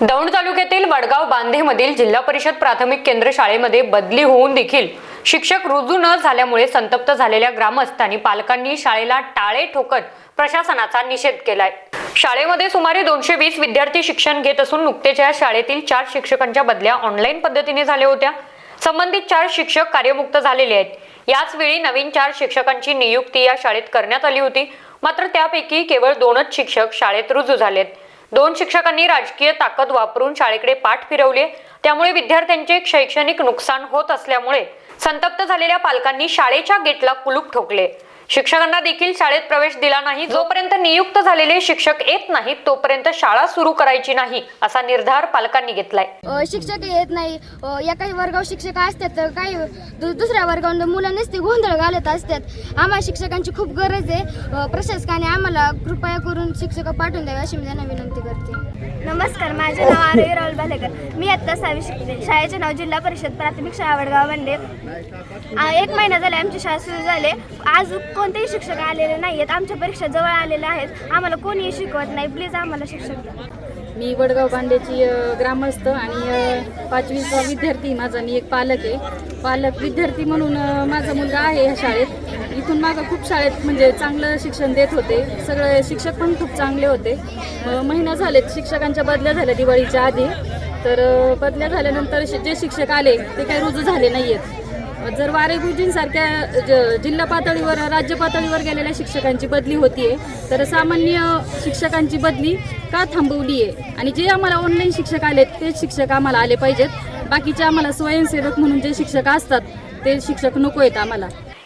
दौंड तालुक्यातील वडगाव बांधेमधील जिल्हा परिषद प्राथमिक केंद्र शाळेमध्ये बदली होऊन देखील शिक्षक रुजू न झाल्यामुळे संतप्त झालेल्या ग्रामस्थांनी पालकांनी शाळेला टाळे ठोकत प्रशासनाचा निषेध केलाय. शाळेमध्ये सुमारे दोनशे वीस विद्यार्थी शिक्षण घेत असून नुकतेच या शाळेतील चार शिक्षकांच्या बदल्या ऑनलाईन पद्धतीने झाल्या होत्या. संबंधित चार शिक्षक कार्यमुक्त झालेले आहेत. याच वेळी नवीन चार शिक्षकांची नियुक्ती या शाळेत करण्यात आली होती. मात्र त्यापैकी केवळ दोनच शिक्षक शाळेत रुजू झालेत. दोन शिक्षकांनी राजकीय ताकद वापरून शाळेकडे पाठ फिरवले. त्यामुळे विद्यार्थ्यांचे शैक्षणिक नुकसान होत असल्यामुळे संतप्त झालेल्या पालकांनी शाळेच्या गेटला कुलूप ठोकले. शिक्षकांना देखील शाळेत प्रवेश दिला नाही. जोपर्यंत नियुक्त झालेले शिक्षक येत नाहीत तोपर्यंत शाळा सुरू करायची नाही असा निर्धार पालकांनी घेतलाय. शिक्षक येत नाही. या काही वर्गावर शिक्षक असतात तर काही दु दुसऱ्या वर्गावर मुलं नसते गोंधळ घालत असतात. आम्हाला शिक्षकांची खूप गरज आहे. प्रशासकाने आम्हाला कृपया करून शिक्षक पाठवून द्यावे अशी मी त्यांना विनंती करते. नमस्कार माझे नाव आरोग्य राहुल भालेकर मी आत्ता सहावी शिकते शाळेचे नाव जिल्हा परिषद प्राथमिक शाळा वडगाव बनले एक महिना झाले आमची शाळा सुरू झाले. आज कोणतेही शिक्षक आलेले नाही आहेत आमच्या परीक्षा जवळ आलेल्या आहेत. आम्हाला कोणीही शिकवत नाही. प्लीज आम्हाला शिक्षक मी वडगाव बांडेची ग्रामस्थ आणि पाचवीचा विद्यार्थी. माझा मी एक पालक आहे. पालक विद्यार्थी म्हणून माझा मुलगा आहे ह्या शाळेत. इथून मागं खूप शाळेत म्हणजे चांगलं शिक्षण देत होते. सगळे शिक्षक पण खूप चांगले होते. महिना झालेत शिक्षकांच्या बदल्या झाल्या दिवाळीच्या आधी. तर बदल्या झाल्यानंतर जे शिक्षक आले ते काही रुजू झाले नाही आहेत जर वारे गुरुजींसारख्या ज- जिल्हा पातळीवर राज्य पातळीवर गेलेल्या शिक्षकांची बदली होतीये तर सामान्य शिक्षकांची बदली का थांबवली आहे आणि जे आम्हाला ऑनलाईन शिक्षक आलेत तेच शिक्षक आम्हाला आले पाहिजेत. बाकीचे आम्हाला स्वयंसेवक म्हणून जे शिक्षक असतात ते शिक्षक नको आहेत आम्हाला.